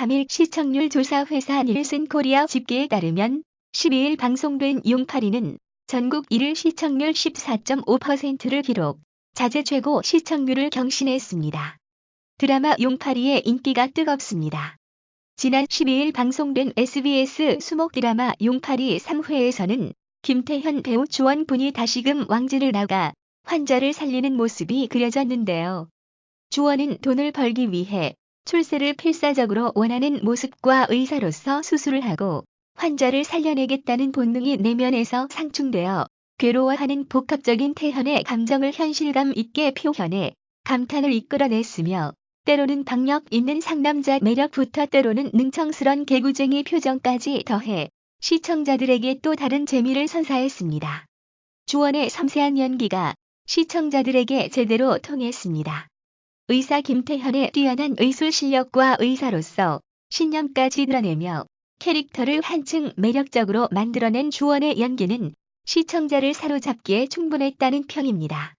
3일 시청률 조사 회사 닐슨 코리아 집계에 따르면 12일 방송된 용팔이는 전국 1일 시청률 14.5%를 기록, 자재 최고 시청률을 경신했습니다. 드라마 용팔이의 인기가 뜨겁습니다. 지난 12일 방송된 SBS 수목 드라마 용팔이 3회에서는 김태현 배우 주원분이 다시금 왕진을 나가 환자를 살리는 모습이 그려졌는데요. 주원은 돈을 벌기 위해 출세를 필사적으로 원하는 모습과 의사로서 수술을 하고 환자를 살려내겠다는 본능이 내면에서 상충되어 괴로워하는 복합적인 태현의 감정을 현실감 있게 표현해 감탄을 이끌어냈으며 때로는 박력 있는 상남자 매력부터 때로는 능청스런 개구쟁이 표정까지 더해 시청자들에게 또 다른 재미를 선사했습니다. 주원의 섬세한 연기가 시청자들에게 제대로 통했습니다. 의사 김태현의 뛰어난 의술 실력과 의사로서 신념까지 드러내며 캐릭터를 한층 매력적으로 만들어낸 주원의 연기는 시청자를 사로잡기에 충분했다는 평입니다.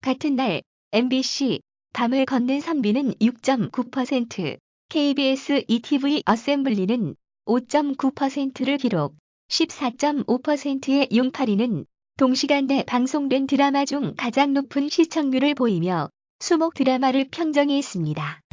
같은 날 MBC 밤을 걷는 선비는 6.9%, KBS ETV 어셈블리는 5.9%를 기록, 14.5%의 용팔이는 동시간대 방송된 드라마 중 가장 높은 시청률을 보이며 수목 드라마를 평정했습니다.